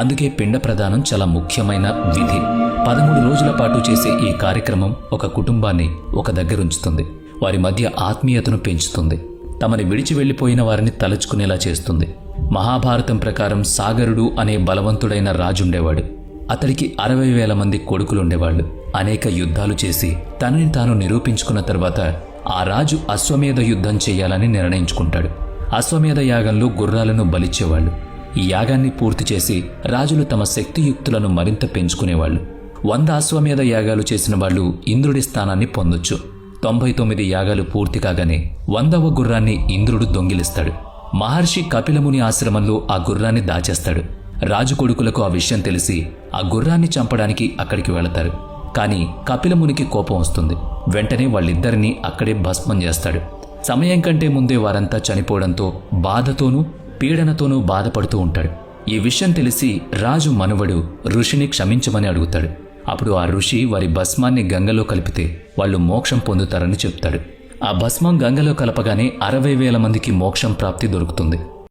అందుకే పిండ ప్రదానం చాలా ముఖ్యమైన విధి. పదమూడు రోజుల పాటు చేసే ఈ కార్యక్రమం ఒక కుటుంబాన్ని ఒక దగ్గరుంచుతుంది వారి మధ్య ఆత్మీయతను పెంచుతుంది. తమని విడిచి వెళ్ళిపోయిన వారిని తలుచుకునేలా చేస్తుంది. మహాభారతం ప్రకారం సాగరుడు అనే బలవంతుడైన రాజుండేవాడు. అతడికి అరవై వేల మంది కొడుకులుండేవాళ్ళు. అనేక యుద్ధాలు చేసి తనని తాను నిరూపించుకున్న తర్వాత ఆ రాజు అశ్వమేధ యుద్ధం చేయాలని నిర్ణయించుకుంటాడు. అశ్వమేధ యాగంలో గుర్రాలను బలిచ్చేవాళ్ళు. ఈ యాగాన్ని పూర్తి చేసి రాజులు తమ శక్తియుక్తులను మరింత పెంచుకునేవాళ్ళు. వంద అశ్వమేధ యాగాలు చేసిన వాళ్ళు ఇంద్రుడి స్థానాన్ని పొందొచ్చు. తొంభై తొమ్మిది యాగాలు పూర్తి కాగానే వందవ గుర్రాన్ని ఇంద్రుడు దొంగిలిస్తాడు. మహర్షి కపిలముని ఆశ్రమంలో ఆ గుర్రాన్ని దాచేస్తాడు. రాజు కొడుకులకు ఆ విషయం తెలిసి ఆ గుర్రాన్ని చంపడానికి అక్కడికి వెళతారు. కానీ కపిలమునికి కోపం వస్తుంది. వెంటనే వాళ్ళిద్దరినీ అక్కడే భస్మం చేస్తాడు. సమయం కంటే ముందే వారంతా చనిపోవడంతో బాధతోనూ పీడనతోనూ బాధపడుతూ ఉంటాడు. ఈ విషయం తెలిసి రాజు మనవడు ఋషిని క్షమించమని అడుగుతాడు. అప్పుడు ఆ ఋషి వారి భస్మాన్ని గంగలో కలిపితే వాళ్ళు మోక్షం పొందుతారని చెప్తాడు. ఆ భస్మం గంగలో కలపగానే అరవై వేల మందికి మోక్షం ప్రాప్తి దొరుకుతుంది.